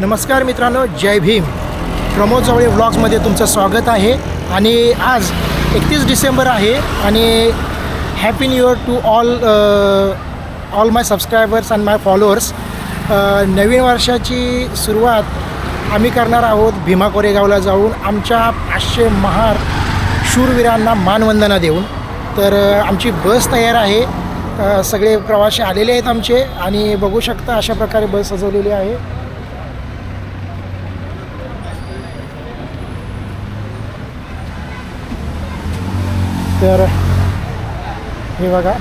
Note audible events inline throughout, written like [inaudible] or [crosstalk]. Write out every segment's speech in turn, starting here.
नमस्कार मित्रांनो जय भीम. प्रमोद जवळे व्लॉग्समध्ये तुमचं स्वागत आहे. आणि आज एकतीस डिसेंबर आहे आणि happy new year to all all my subscribers and my followers नवीन वर्षाची सुरुवात आम्ही करणार आहोत भीमा कोरेगावला जाऊन. आमच्या पाचशे महार शूरवीरांना मानवंदना देऊन. तर आमची बस तयार आहे. सगळे प्रवासी आलेले आहेत आमचे. आणि बघू शकता अशा प्रकारे बस सजवलेली आहे. तर हे बघा.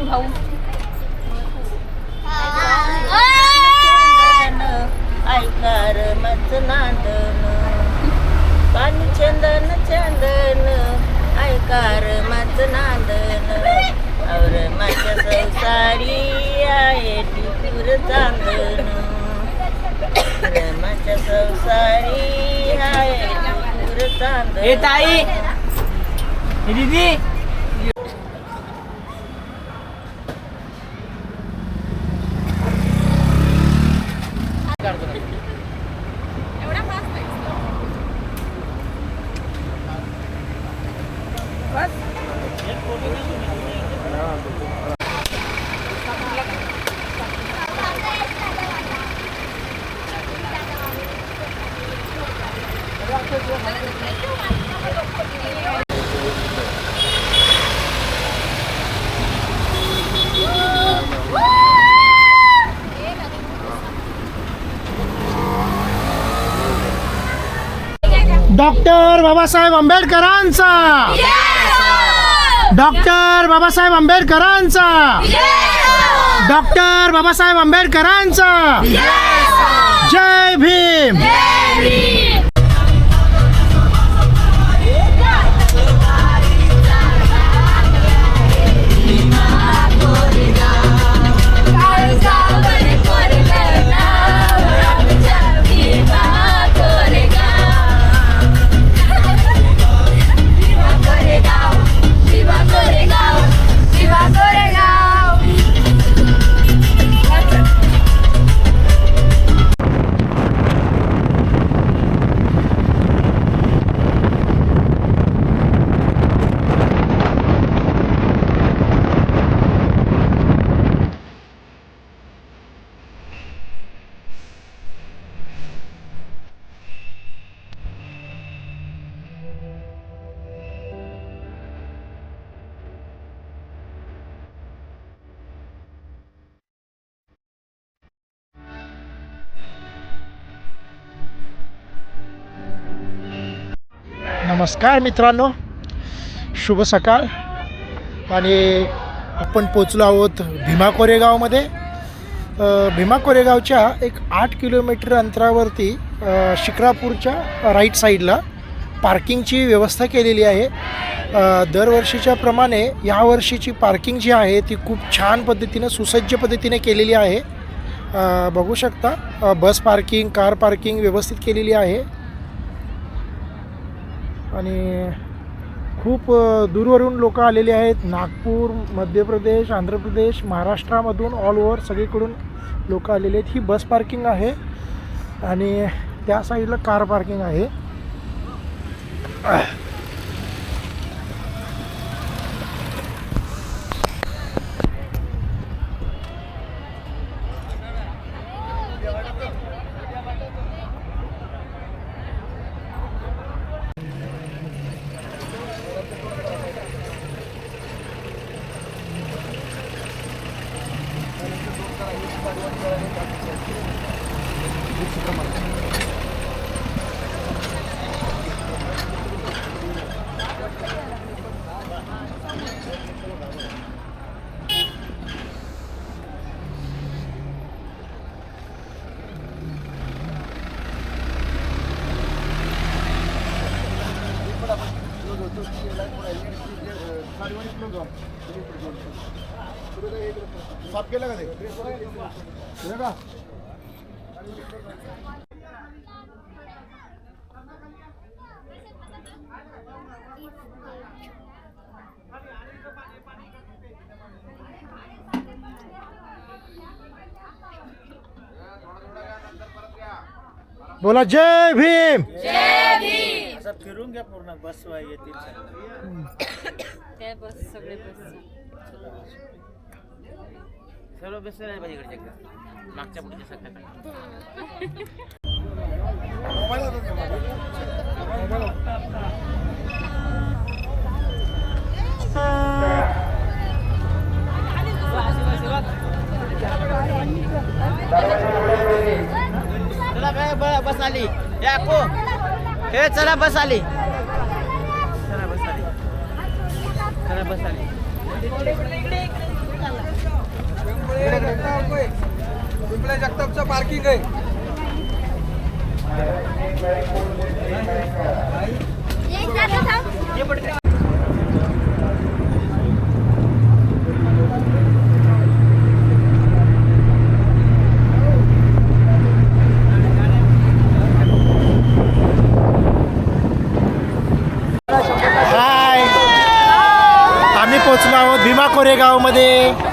भाऊ ऐकार मच नांदन पाणी चंदन चंदन ऐकार मच नांदन और माझ्या संसारी आहे टिपूर चांदन. संसारी हाय टिपूर चांदन ताई दीदी. डॉक्टर बाबासाहेब आंबेडकरांचा. डॉक्टर बाबासाहेब आंबेडकरांचा. डॉक्टर बाबासाहेब आंबेडकरांचा. जय भीम. नमस्कार मित्रांनो शुभ सकाळ. आणि आपण पोचलो आहोत भीमा कोरेगावमध्ये. भीमा कोरेगावच्या एक आठ किलोमीटर अंतरावरती शिक्रापूरच्या राईट साईडला पार्किंगची व्यवस्था केलेली आहे. दरवर्षीच्या प्रमाणे यावर्षीची पार्किंग जी आहे ती खूप छान पद्धतीनं सुसज्ज पद्धतीने केलेली आहे. बघू शकता बस पार्किंग कार पार्किंग व्यवस्थित केलेली आहे. आणि खूप दूरवरून लोक आलेली आहेत. नागपूर मध्य प्रदेश आंध्र प्रदेश महाराष्ट्रामधून ऑल ओव्हर सगळीकडून लोक आलेले आहेत. ही बस पार्किंग आहे आणि त्या साईडला कार पार्किंग आहे. ఐదు పది వందల बोला जय भीम. असं फिरून घ्या पूर्ण बस येतील. [coughs] काय बस सगळे बस. सर्व बसले पाहिजे इकडच्या इकडे. मागच्या पुढच्या सगळ्या चला काय बस आली. हे अक्को हे चला बस आली. चला बस आली. चला बस आली. पिंपळे जगतापचं पार्किंग आहे. हाय आम्ही पोचलो आहोत भीमा कोरेगावमध्ये.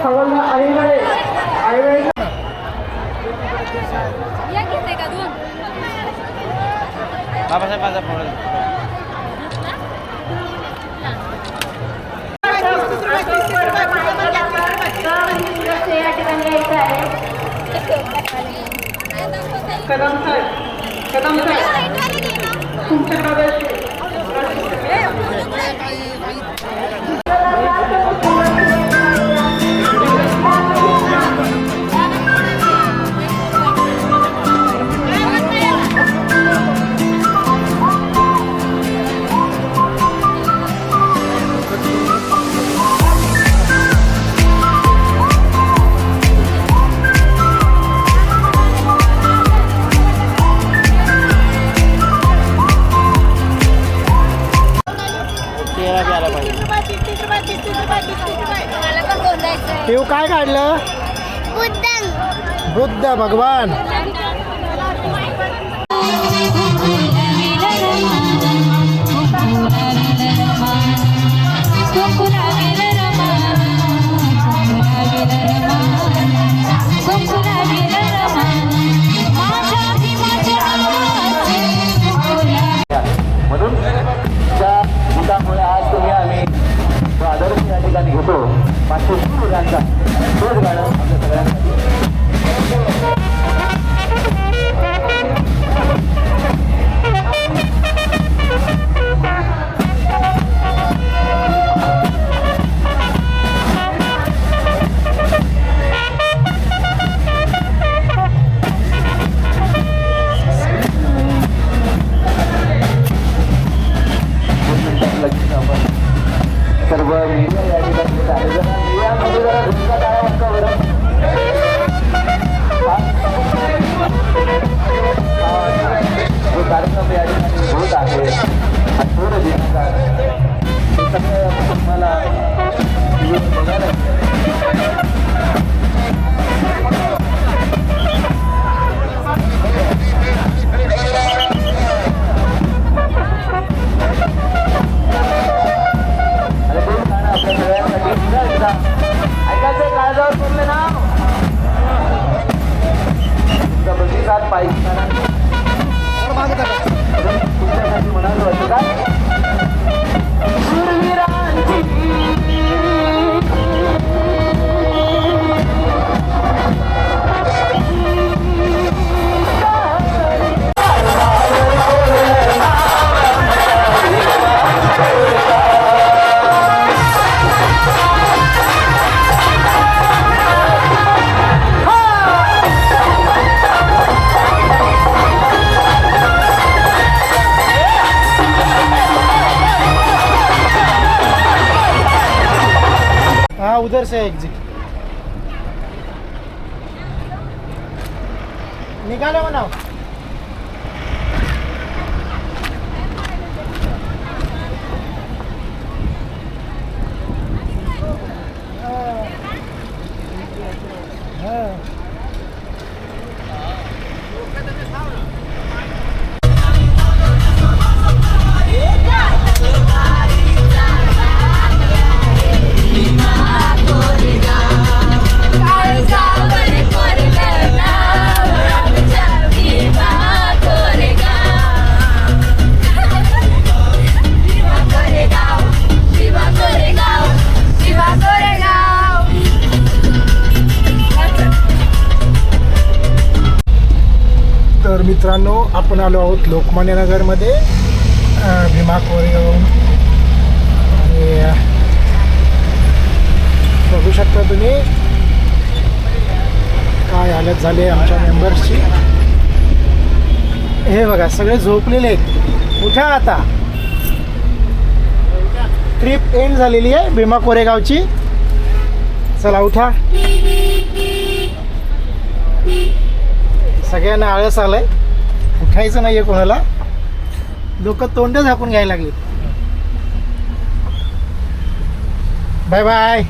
सगळ्यांना आईकडे आईकडे बाबासाहेब माझा phone Kadam sir Kadam sir तुमच्याकडे ભગવાન. उधर से एग्जिट मित्रांनो आपण आलो आहोत लोकमान्य नगरमध्ये. भीमा कोरेगावहून आणि बघू शकता तुम्ही काय हालत झाली आहे आमच्या मेंबर्सची हे बघा सगळे झोपलेले आहेत. उठा आता. ट्रिप एंड झालेली आहे भीमा कोरेगावची चला उठा. सगळ्यांना आळस आलाय. उठायचं नाहीये कोणाला. लोक तोंड झाकून घ्यायला लागले बाय बाय.